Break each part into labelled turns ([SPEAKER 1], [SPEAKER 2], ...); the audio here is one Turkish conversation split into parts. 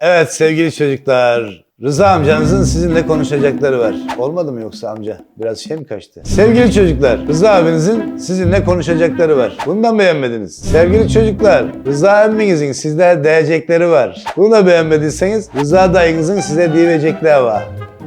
[SPEAKER 1] Evet sevgili çocuklar. Rıza amcanızın sizinle konuşacakları var. Olmadı mı yoksa amca? Biraz şey mi kaçtı? Sevgili çocuklar, Rıza abinizin sizinle konuşacakları var. Bundan beğenmediniz. Sevgili çocuklar, Rıza emminizin sizde diyecekleri var. Bunu da beğenmediyseniz Rıza dayınızın size diyecekleri var.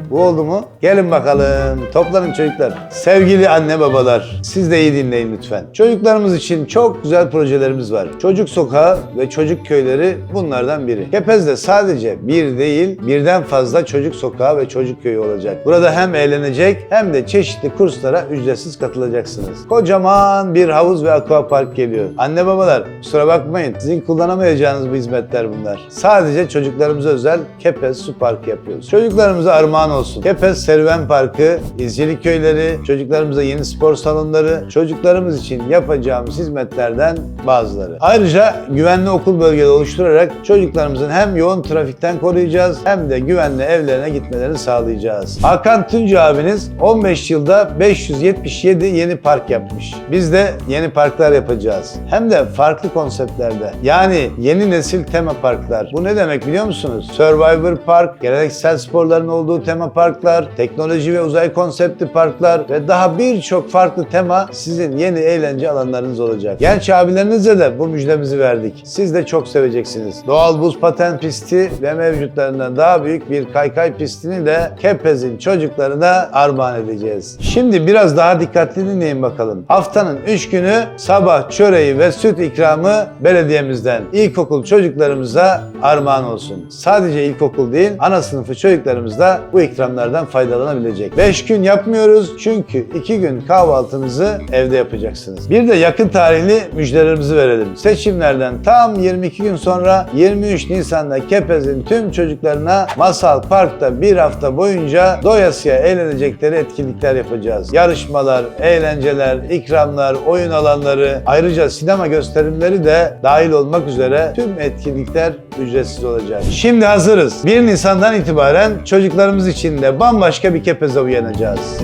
[SPEAKER 1] Bu oldu mu? Gelin bakalım. Toplanın çocuklar. Sevgili anne babalar, siz de iyi dinleyin lütfen. Çocuklarımız için çok güzel projelerimiz var. Çocuk sokağı ve çocuk köyleri bunlardan biri. Kepez'de sadece bir değil, birden fazla çocuk sokağı ve çocuk köyü olacak. Burada hem eğlenecek hem de çeşitli kurslara ücretsiz katılacaksınız. Kocaman bir havuz ve aquapark geliyor. Anne babalar kusura bakmayın. Sizin kullanamayacağınız bu hizmetler bunlar. Sadece çocuklarımıza özel Kepez Su Parkı yapıyoruz. Çocuklarımıza armağan olsun. Kepez Serüven Parkı, izcilik köyleri, çocuklarımıza yeni spor salonları, çocuklarımız için yapacağımız hizmetlerden bazıları. Ayrıca güvenli okul bölgeleri oluşturarak çocuklarımızın hem yoğun trafikten koruyacağız hem de güvenli evlerine gitmelerini sağlayacağız. Hakan Tuncu abiniz 15 yılda 577 yeni park yapmış. Biz de yeni parklar yapacağız. Hem de farklı konseptlerde. Yani yeni nesil tema parklar. Bu ne demek biliyor musunuz? Survivor Park, geleneksel sporların olduğu tema parklar, teknoloji ve uzay konseptli parklar ve daha birçok farklı tema sizin yeni eğlence alanlarınız olacak. Genç abilerinize de bu müjdemizi verdik. Siz de çok seveceksiniz. Doğal buz paten pisti ve mevcutlarından daha büyük bir kaykay pistini de Kepez'in çocuklarına armağan edeceğiz. Şimdi biraz daha dikkatli dinleyin bakalım. Haftanın 3 günü sabah çöreği ve süt ikramı belediyemizden ilkokul çocuklarımıza armağan olsun. Sadece ilkokul değil, ana sınıfı çocuklarımız da bu ikramlardan faydalanabilecek. 5 gün yapmıyoruz çünkü 2 gün kahvaltınızı evde yapacaksınız. Bir de yakın tarihli müjdelerimizi verelim. Seçimlerden tam 22 gün sonra 23 Nisan'da Kepez'in tüm çocuklarına Masal Park'ta bir hafta boyunca doyasıya eğlenecekleri etkinlikler yapacağız. Yarışmalar, eğlenceler, ikramlar, oyun alanları, ayrıca sinema gösterimleri de dahil olmak üzere tüm etkinlikler ücretsiz olacak. Şimdi hazırız. 1 Nisan'dan itibaren çocuklarımız için de bambaşka bir Kepez'e uyanacağız.